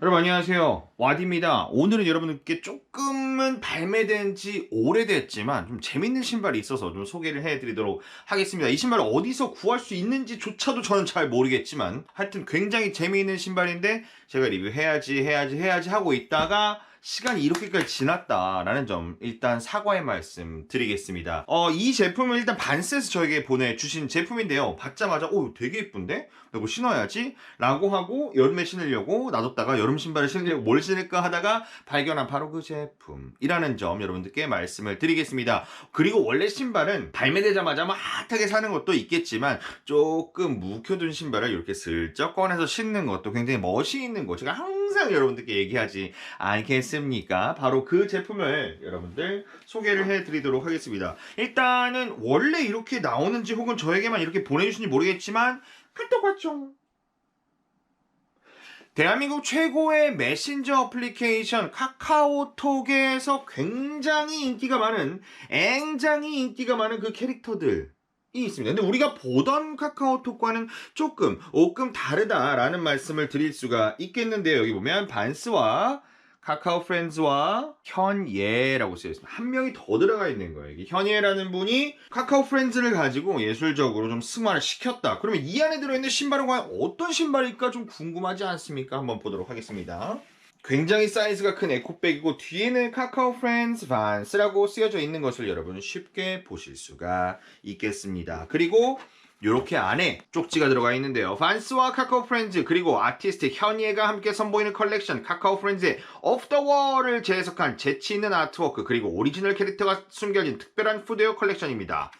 여러분 안녕하세요. 와디입니다. 오늘은 여러분들께 조금은 발매된 지 오래됐지만 좀 재밌는 신발이 있어서 좀 소개를 해드리도록 하겠습니다. 이 신발을 어디서 구할 수 있는지조차도 저는 잘 모르겠지만 하여튼 굉장히 재미있는 신발인데 제가 리뷰해야지 해야지 해야지 하고 있다가 시간이 이렇게까지 지났다라는 점 일단 사과의 말씀 드리겠습니다. 어, 이 제품은 일단 반스에서 저에게 보내주신 제품인데요. 받자마자 오 되게 예쁜데? 이거 신어야지? 라고 하고 여름에 신으려고 놔뒀다가 여름 신발을 신으려고 뭘 신을까 하다가 발견한 바로 그 제품이라는 점 여러분들께 말씀을 드리겠습니다. 그리고 원래 신발은 발매되자마자 막 핫하게 사는 것도 있겠지만 조금 묵혀둔 신발을 이렇게 슬쩍 꺼내서 신는 것도 굉장히 멋이 있는 거 제가 항상 여러분들께 얘기하지 않겠습니까? 바로 그 제품을 여러분들 소개를 해드리도록 하겠습니다. 일단은 원래 이렇게 나오는지 혹은 저에게만 이렇게 보내주신지 모르겠지만 카톡 왔죠. 대한민국 최고의 메신저 어플리케이션 카카오톡에서 굉장히 인기가 많은 앵장히 인기가 많은 그 캐릭터들 이 있습니다. 근데 우리가 보던 카카오톡과는 조금 조금 다르다라는 말씀을 드릴 수가 있겠는데요. 여기 보면 반스와 카카오 프렌즈와 현예라고 쓰여 있습니다. 한 명이 더 들어가 있는 거예요. 이게 현예라는 분이 카카오 프렌즈를 가지고 예술적으로 좀 승화를 시켰다. 그러면 이 안에 들어있는 신발은 과연 어떤 신발일까 좀 궁금하지 않습니까? 한번 보도록 하겠습니다. 굉장히 사이즈가 큰 에코백이고 뒤에는 카카오 프렌즈 반스라고 쓰여져 있는 것을 여러분 쉽게 보실 수가 있겠습니다. 그리고 이렇게 안에 쪽지가 들어가 있는데요. 반스와 카카오 프렌즈 그리고 아티스트 현예가 함께 선보이는 컬렉션 카카오 프렌즈의 오프 더 월을 재해석한 재치 있는 아트워크 그리고 오리지널 캐릭터가 숨겨진 특별한 푸드웨어 컬렉션입니다.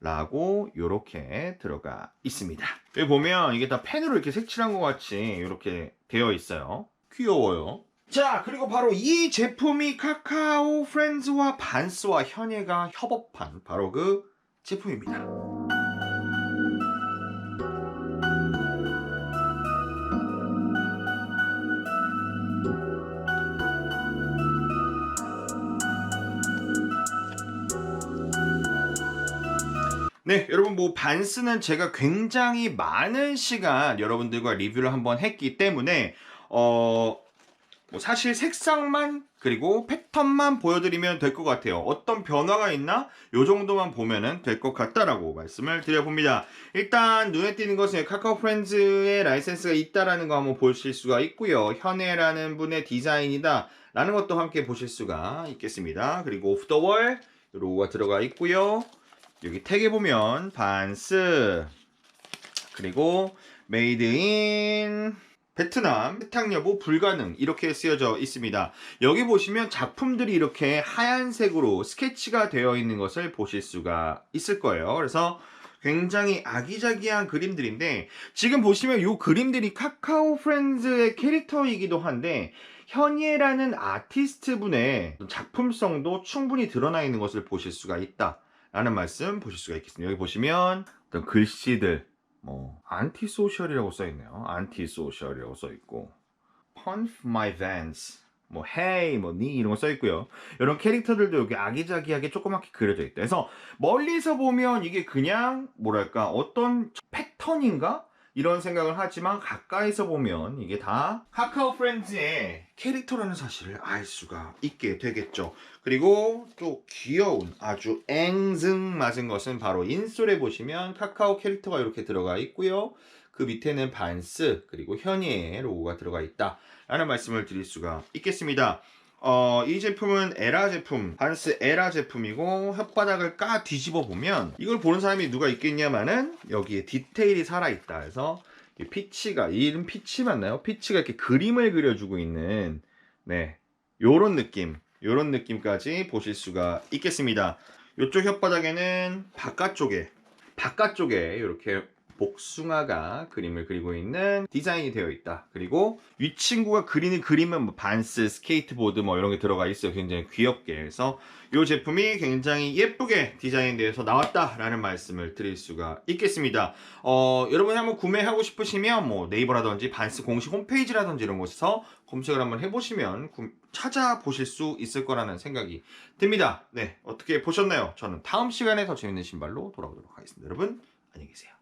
라고 이렇게 들어가 있습니다. 여기 보면 이게 다 펜으로 이렇게 색칠한 것 같이 이렇게 되어 있어요. 귀여워요. 자, 그리고 바로 이 제품이 카카오 프렌즈와 반스와 현예가 협업한 바로 그 제품입니다. 네, 여러분 뭐 반스는 제가 굉장히 많은 시간 여러분들과 리뷰를 한번 했기 때문에 어, 뭐 사실 색상만 그리고 패턴만 보여드리면 될 것 같아요. 어떤 변화가 있나? 요 정도만 보면은 될 것 같다라고 말씀을 드려봅니다. 일단 눈에 띄는 것은 카카오 프렌즈의 라이센스가 있다라는 거 한번 보실 수가 있고요. 현애라는 분의 디자인이다 라는 것도 함께 보실 수가 있겠습니다. 그리고 오프 더 월 로고가 들어가 있고요. 여기 택에 보면 반스 그리고 메이드 인 베트남 세탁 여부 불가능 이렇게 쓰여져 있습니다. 여기 보시면 작품들이 이렇게 하얀색으로 스케치가 되어 있는 것을 보실 수가 있을 거예요. 그래서 굉장히 아기자기한 그림들인데 지금 보시면 이 그림들이 카카오 프렌즈의 캐릭터이기도 한데 현예라는 아티스트 분의 작품성도 충분히 드러나 있는 것을 보실 수가 있다. 라는 말씀 보실 수가 있겠습니다. 여기 보시면 어떤 글씨들 뭐 안티소셜이라고 써 있네요. 안티소셜이라고 써 있고 Punch my Vans 뭐 Hey 뭐 니 이런 거 써 있고요. 이런 캐릭터들도 여기 아기자기하게 조그맣게 그려져 있다. 그래서 멀리서 보면 이게 그냥 뭐랄까 어떤 패턴인가? 이런 생각을 하지만 가까이서 보면 이게 다 카카오 프렌즈의 캐릭터라는 사실을 알 수가 있게 되겠죠. 그리고 또 귀여운 아주 앵증맞은 것은 바로 인솔에 보시면 카카오 캐릭터가 이렇게 들어가 있고요. 그 밑에는 반스 그리고 현예의 로고가 들어가 있다. 라는 말씀을 드릴 수가 있겠습니다. 어, 이 제품은 에라 제품, 반스 에라 제품이고 혓바닥을 까 뒤집어 보면 이걸 보는 사람이 누가 있겠냐마는 여기에 디테일이 살아 있다. 해서 이 피치가 이 이름 피치 맞나요? 피치가 이렇게 그림을 그려주고 있는 네 요런 느낌, 요런 느낌까지 보실 수가 있겠습니다. 이쪽 혓바닥에는 바깥쪽에 바깥쪽에 이렇게 복숭아가 그림을 그리고 있는 디자인이 되어 있다. 그리고 이 친구가 그리는 그림은 뭐 반스, 스케이트보드 뭐 이런 게 들어가 있어요. 굉장히 귀엽게. 그래서 이 제품이 굉장히 예쁘게 디자인되어서 나왔다라는 말씀을 드릴 수가 있겠습니다. 어, 여러분이 한번 구매하고 싶으시면 뭐 네이버라든지 반스 공식 홈페이지라든지 이런 곳에서 검색을 한번 해보시면 구- 찾아보실 수 있을 거라는 생각이 듭니다. 네, 어떻게 보셨나요? 저는 다음 시간에 더 재밌는 신발로 돌아오도록 하겠습니다. 여러분, 안녕히 계세요.